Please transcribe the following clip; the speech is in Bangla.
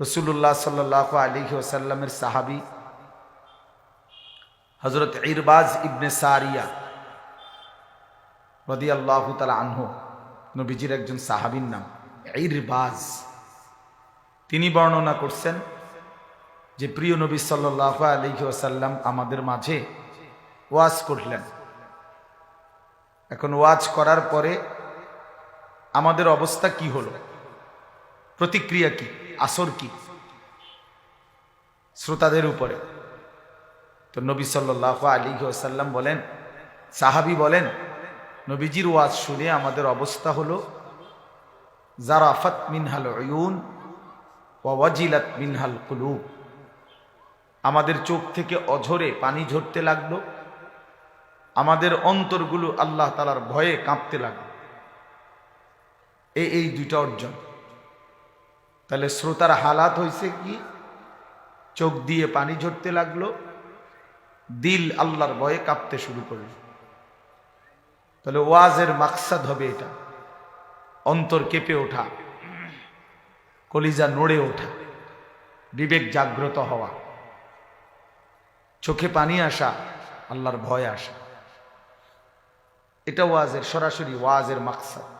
রসুল্লাহ সাল্লাহ আলী ওসাল্লামের সাহাবি হজরত ইরবাজ ইবনে সারিয়া রদি আল্লাহ তালা আনহ, নবীজির একজন সাহাবির নাম ইরবাজ। তিনি বর্ণনা করছেন যে প্রিয় নবী সাল্লাহ আলী ওসাল্লাম আমাদের মাঝে ওয়াজ করলেন। এখন ওয়াজ করার পরে আমাদের অবস্থা কি হলো? প্রতিক্রিয়া কি? আসর কি? শ্রোতাদের উপরে। তো নবী সাল্লাহ আলী ওসাল্লাম বলেন, সাহাবি বলেন, নবীজির ওয়াজ শুনে আমাদের অবস্থা হলো, জারাফাত মিনহাল অয়ুন ওয়াজিলাত মিনহাল কুলু আমাদের চোখ থেকে অঝরে পানি ঝরতে লাগল, আমাদের অন্তরগুলো আল্লাহ তালার ভয়ে কাঁপতে লাগল। এই দুইটা অর্জন। তাহলে শ্রোতার হালাত হয়েছে কি? চোখ দিয়ে পানি ঝরতে লাগল, দিল আল্লাহর ভয়ে কাঁপতে শুরু করল। তাহলে ওয়াজের মাকসাদ হবে এটা। অন্তর কেঁপে ওঠা, কলিজা নড়ে ওঠা, বিবেক জাগ্রত হওয়া, চোখে পানি আসা, আল্লাহর ভয় আসা। এটা ওয়াজের, সরাসরি ওয়াজের মাকসাদ।